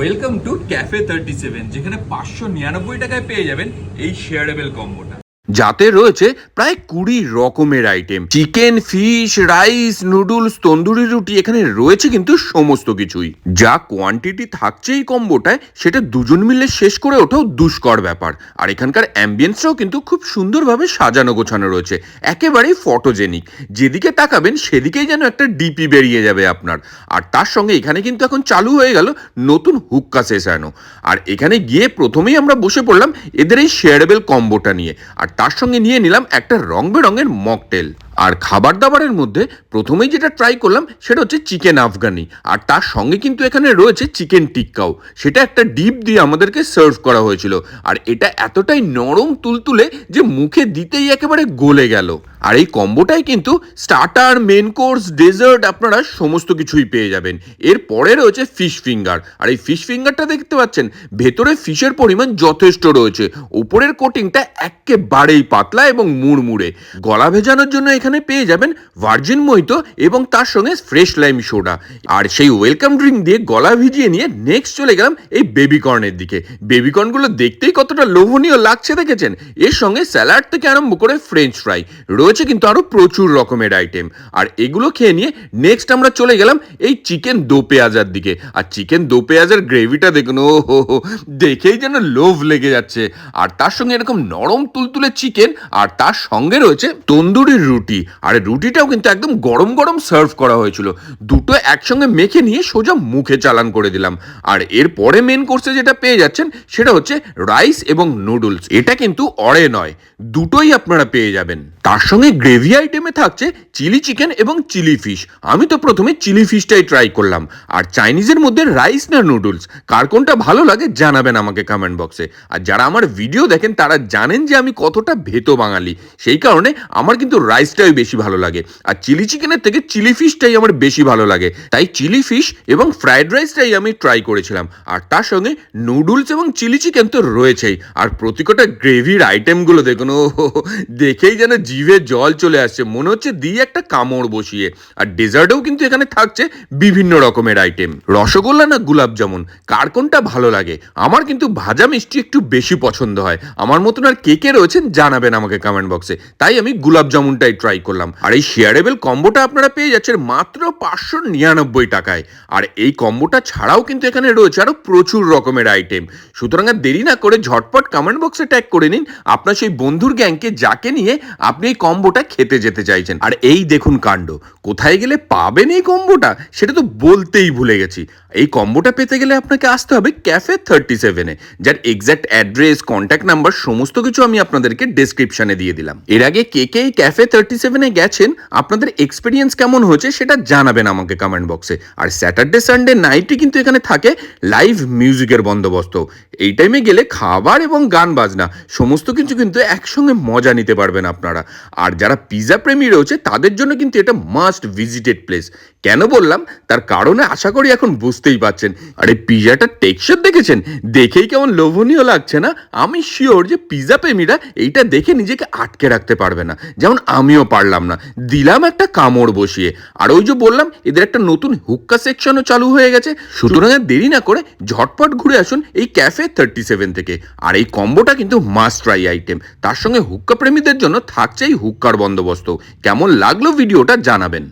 Welcome to cafe thirty seven যেখানে পাঁচশো নিরানব্বই টাকায় পেয়ে যাবেন এই শেয়ারেবেল কম্বোটা যাতে রয়েছে প্রায় কুড়ি রকমের item chicken fish rice noodles tandoori রুটি, এখানে রয়েছে কিন্তু সমস্ত কিছুই। যা কোয়ান্টিটি থাকছে এই কম্বোটায় সেটা দুজন মিলে শেষ করে ওঠাও দুষ্কর ব্যাপার। আর এখানকার অ্যাম্বিয়েন্সটাও কিন্তু খুব সুন্দরভাবে সাজানো গোছানো রয়েছে। একেবারেই ফটোজেনিক যেদিকে তাকাবেন, সেদিকেই যেন একটা ডিপি বেরিয়ে যাবে আপনার। আর তার সঙ্গে এখানে কিন্তু এখন চালু হয়ে গেল নতুন হুক্কা সেসানো। আর এখানে গিয়ে প্রথমেই আমরা বসে পড়লাম এদের এই শেয়ারেবল কম্বোটা নিয়ে। আর তার সঙ্গে নিয়ে নিলাম একটা রং বেরঙের মকটেল। আর খাবার দাবারের মধ্যে প্রথমেই যেটা ট্রাই করলাম সেটা হচ্ছে চিকেন আফগানি। আর তার সঙ্গে কিন্তু এখানে রয়েছে চিকেন টিক্কাও সেটা একটা ডিপ দিয়ে আমাদেরকে সার্ভ করা হয়েছিল। আর এটা এতটাই নরম তুলতুলে যে মুখে দিতেই একেবারে গলে গেল। আর এই কম্বোটাই কিন্তু স্টার্টার মেন কোর্স ডেজার্ট আপনারা সমস্ত কিছুই পেয়ে যাবেন। এর পরে রয়েছে ফিশ ফিঙ্গার আর এই ফিশ ফিঙ্গারটা দেখতে পাচ্ছেন, ভেতরে ফিশের পরিমাণ যথেষ্ট রয়েছে। উপরের কোটিংটা একেবারেই পাতলা এবং মুড়মুড়ে। গলা ভেজানোর জন্য এখানে পেয়ে যাবেন ভার্জিন মহিতো এবং তার সঙ্গে ফ্রেশ লাইম সোডা আর সেই ওয়েলকাম ড্রিঙ্ক দিয়ে গলা ভিজিয়ে নিয়ে নেক্সট চলে গেলাম এই বেবি কর্নের দিকে। বেবি কর্নগুলো দেখতেই কতটা লোভনীয় লাগছে দেখেছেন? এর সঙ্গে স্যালাড থেকে আরম্ভ করে ফ্রেঞ্চ ফ্রাই রয়েছে কিন্তু আরও প্রচুর রকমের আইটেম আর এগুলো খেয়ে নিয়ে নেক্সট আমরা চলে গেলাম এই চিকেন দো পেঁয়াজার দিকে। আর চিকেন দো পেঁয়াজের গ্রেভিটা দেখুন, ও হো হো, দেখেই যেন লোভ লেগে যাচ্ছে। আর তার সঙ্গে এরকম নরম তুলতুলে চিকেন আর তার সঙ্গে রয়েছে তন্দুরির রুটি। আর রুটিটাও কিন্তু একদম গরম গরম সার্ভ করা হয়েছিল। দুটো একসঙ্গে মেখে নিয়ে সোজা মুখে চালান করে দিলাম। আর এরপরে মেন কোর্সে যেটা পেয়ে যাচ্ছেন, সেটা হচ্ছে রাইস এবং নুডলস এটা কিন্তু অড়ে নয়, দুটোই আপনারা পেয়ে যাবেন। তার সঙ্গে গ্রেভি আইটেমে থাকছে চিলি চিকেন এবং চিলি ফিশ আমি তো প্রথমে চিলি ফিশটাই ট্রাই করলাম। আর চাইনিজের মধ্যে রাইস না নুডলস কার কোনটা ভালো লাগে জানাবেন আমাকে কমেন্ট বক্সে আর যারা আমার ভিডিও দেখেন, তারা জানেন যে আমি কতটা ভেতো বাঙালি সেই কারণে আমার কিন্তু রাইসটাই বেশি ভালো লাগে। আর চিলি চিকেনের থেকে চিলি ফিশটাই আমার বেশি ভালো লাগে। তাই চিলি ফিশ এবং ফ্রাইড রাইসটাই আমি ট্রাই করেছিলাম। আর তার সঙ্গে নুডলস এবং চিলি চিকেন তো রয়েছেই। আর প্রতিকটা গ্রেভির আইটেমগুলো দেখুন, ও দেখেই যেন জিভে জল চলে আসছে। মনে হচ্ছে দিয়ে একটা কামড় বসিয়ে। আর ডেজার্টেও কিন্তু এখানে থাকছে বিভিন্ন রকমের আইটেম রসগোল্লা না গুলাব জামুন? কার কোনটা ভালো লাগে? আমার কিন্তু ভাজা মিষ্টি একটু বেশি পছন্দ হয়। আমার মতন আর কে কে রয়েছেন জানাবেন আমাকে কমেন্ট বক্সে তাই আমি গুলাব জামুনটাই ট্রাই করলাম। আর এই শেয়ারেবল কম্বোটা আপনারা পেয়ে যাচ্ছেন মাত্র পাঁচশো নিরানব্বই টাকায়। আর এই কম্বোটা ছাড়াও কিন্তু এখানে রয়েছে আরও প্রচুর রকমের আইটেম সুতরাং আর দেরি না করে ঝটপট কমেন্ট বক্সে ট্যাগ করে নিন আপনার সেই বন্ধুর গ্যাংকে, যাকে নিয়ে আপনি এই কম্বোটা খেতে যেতে চাইছেন। আর এই দেখুন কাণ্ড। কোথায় গেলে পাবেন এই কম্বোটা সেটা তো বলতেই ভুলে গেছি। এই কম্বোটা পেতে গেলে আপনাকে আসতে হবে ক্যাফে থার্টি সেভেনে যার এক্স্যাক্ট অ্যাড্রেস কন্ট্যাক্ট নাম্বার সমস্ত কিছু আমি আপনাদেরকে ডেসক্রিপশনে দিয়ে দিলাম। এর আগে কে কে এই ক্যাফে থার্টি সেভেনে গেছেন, আপনাদের এক্সপিরিয়েন্স কেমন হয়েছে সেটা জানাবেন আমাকে কমেন্ট বক্সে আর স্যাটারডে সানডে নাইটে কিন্তু এখানে থাকে লাইভ মিউজিকের বন্দোবস্ত। এই টাইমে গেলে খাবার এবং গান বাজনা, সমস্ত কিছু কিন্তু একসঙ্গে মজা নিতে পারবেন আপনারা। আর যারা পিজা প্রেমী রয়েছে, তাদের জন্য কিন্তু এটা মাস্ট ভিজিটেড প্লেস কেন বললাম? তার কারণে আশা করি এখন বুঝতেই পাচ্ছেন আরে পিজাটার টেক্সচার দেখেছেন? দেখেই কেমন লোভনীয় লাগছে না? আমি শিওর যে পিজা প্রেমীরা এইটা দেখে নিজেকে আটকে রাখতে পারবে না। যেমন আমিও পারলাম না। দিলাম একটা কামড় বসিয়ে। আর ওই যে বললাম, এদের একটা নতুন হুক্কা সেকশনও চালু হয়ে গেছে। সুতরাং দেরি না করে ঝটপট ঘুরে আসুন এই ক্যাফে থার্টি সেভেন থেকে। আর এই কম্বোটা কিন্তু মাস্ট ট্রাই আইটেম তার সঙ্গে হুক্কা প্রেমীদের জন্য থাকছেই হুক্কার বন্দোবস্ত। কেমন লাগল ভিডিওটা জানাবেন।